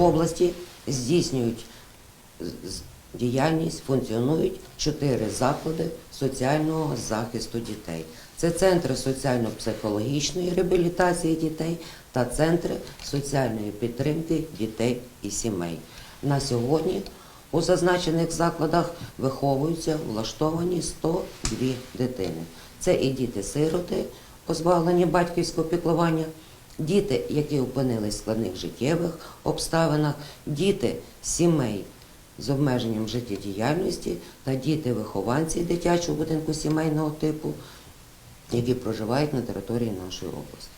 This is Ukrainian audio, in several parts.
Області здійснюють діяльність, функціонують чотири заклади соціального захисту дітей. Це центри соціально-психологічної реабілітації дітей та центри соціальної підтримки дітей і сімей. На сьогодні у зазначених закладах виховуються влаштовані 102 дитини. Це і діти-сироти, позбавлені батьківського піклування, діти, які опинились в складних життєвих обставинах, діти сімей з обмеженням життєдіяльності та діти-вихованці дитячого будинку сімейного типу, які проживають на території нашої області.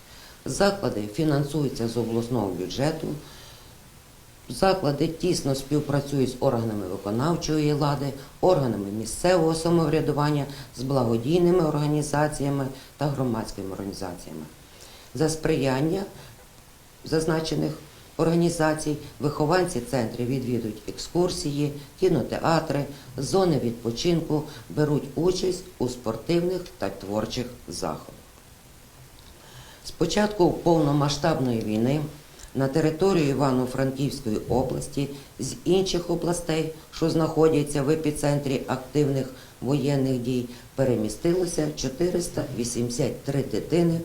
Заклади фінансуються з обласного бюджету. Заклади тісно співпрацюють з органами виконавчої влади, органами місцевого самоврядування, з благодійними організаціями та громадськими організаціями. За сприяння зазначених організацій вихованці центрів відвідують екскурсії, кінотеатри, зони відпочинку, беруть участь у спортивних та творчих заходах. З початку повномасштабної війни на територію Івано-Франківської області з інших областей, що знаходяться в епіцентрі активних воєнних дій, перемістилося 483 дитини,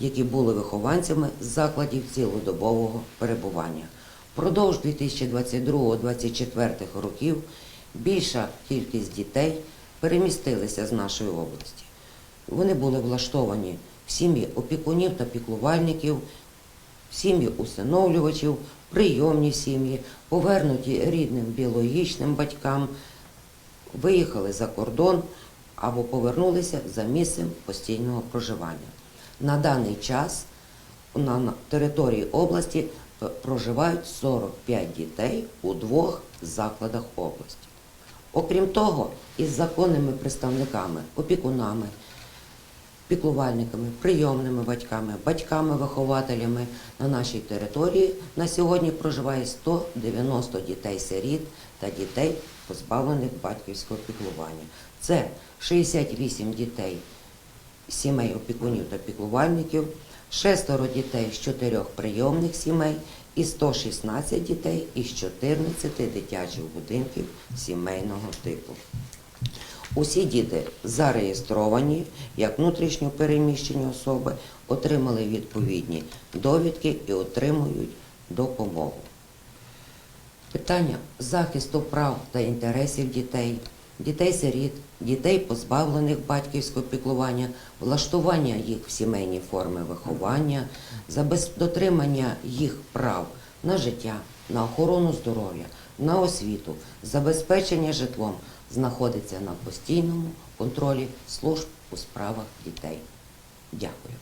які були вихованцями закладів цілодобового перебування. Впродовж 2022-2024 років більша кількість дітей перемістилися з нашої області. Вони були влаштовані в сім'ї опікунів та піклувальників, в сім'ї усиновлювачів, прийомні сім'ї, повернуті рідним біологічним батькам, виїхали за кордон або повернулися за місцем постійного проживання. На даний час на території області проживають 45 дітей у двох закладах області. Окрім того, із законними представниками, опікунами, піклувальниками, прийомними батьками, батьками-вихователями на нашій території на сьогодні проживає 190 дітей-сиріт та дітей, позбавлених батьківського піклування. Це 68 дітей сімей опікунів та піклувальників, шестеро дітей з чотирьох прийомних сімей і 116 дітей із 14 дитячих будинків сімейного типу. Усі діти зареєстровані як внутрішньо переміщені особи, отримали відповідні довідки і отримують допомогу. Питання захисту прав та інтересів дітей, дітей-сиріт, дітей, позбавлених батьківського піклування, влаштування їх в сімейні форми виховання, дотримання їх прав на життя, на охорону здоров'я, на освіту, забезпечення житлом знаходиться на постійному контролі служб у справах дітей. Дякую.